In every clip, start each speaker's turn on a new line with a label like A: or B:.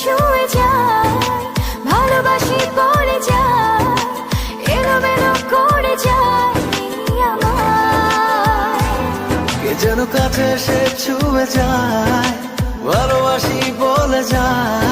A: ছুঁয়ে যায়, ভালোবাসি পড়ে যায়, এলোমেলো করে যায়
B: কে যেন কাছে সে ছুঁয়ে যায়, ভালোবাসি বলে যায়।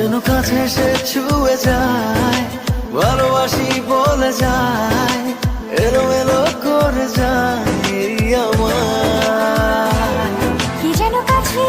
A: যেন কাছে সে ছুয়ে যায়,
B: ভালোবাসি
A: বলে যায়
B: এলো এলো করে যায় আমার কি যেন কাছে